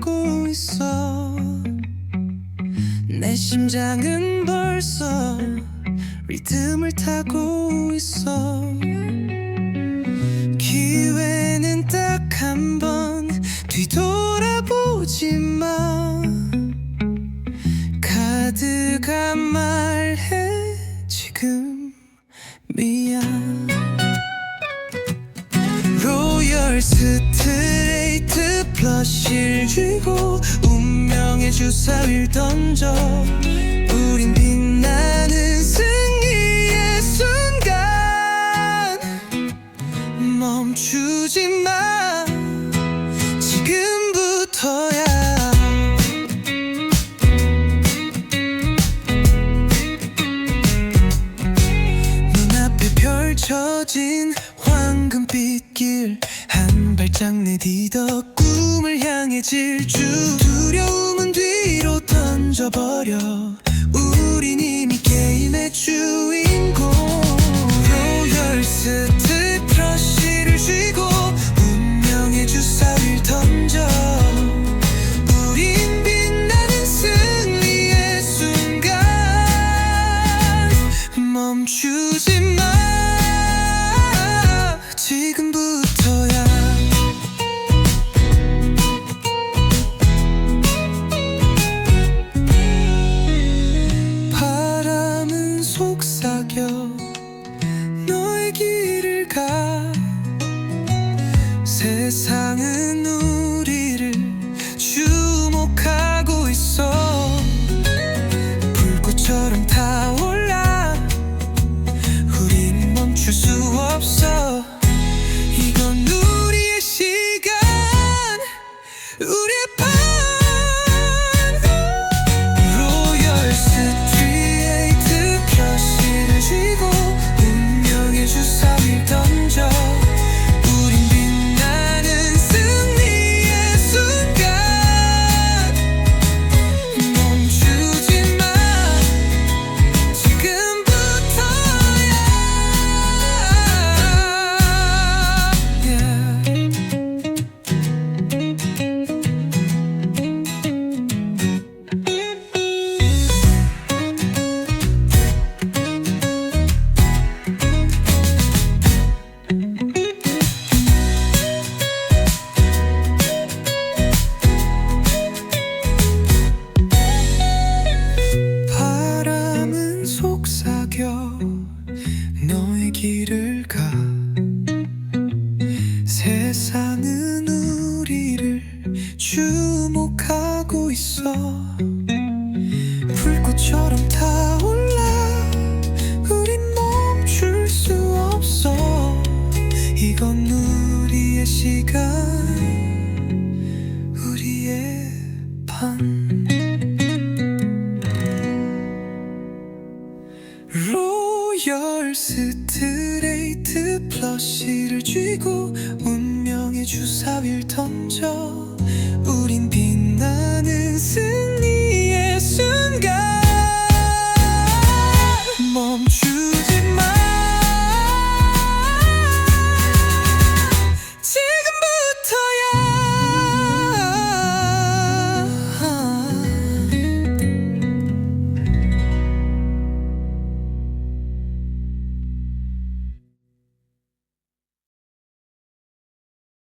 가고 있어. 내 심장은 벌써 리듬을 타고 있어. 기회는 딱 한 번 뒤돌아보지 마 카드가 말해 지금 미안. 로열 스트 플러시를 쥐고 운명의 주사위를 던져 우린 빛나는 승리의 순간. 멈추지 마. 지금부터야. 눈앞에 펼쳐진 황금빛 길 한 발짝 꿈 을 향해 질주 두려움은 뒤로 던져버려. 우린 이미 세상은 세상은 우리를 주목하고 있어. 불꽃처럼 타올라. 우린 멈출 수 없어. 이건 우리의 시간. 우리의 판 로열 스트레이트 플러시를 쥐고 운명의 주사위를 던져 우린 빛나는 승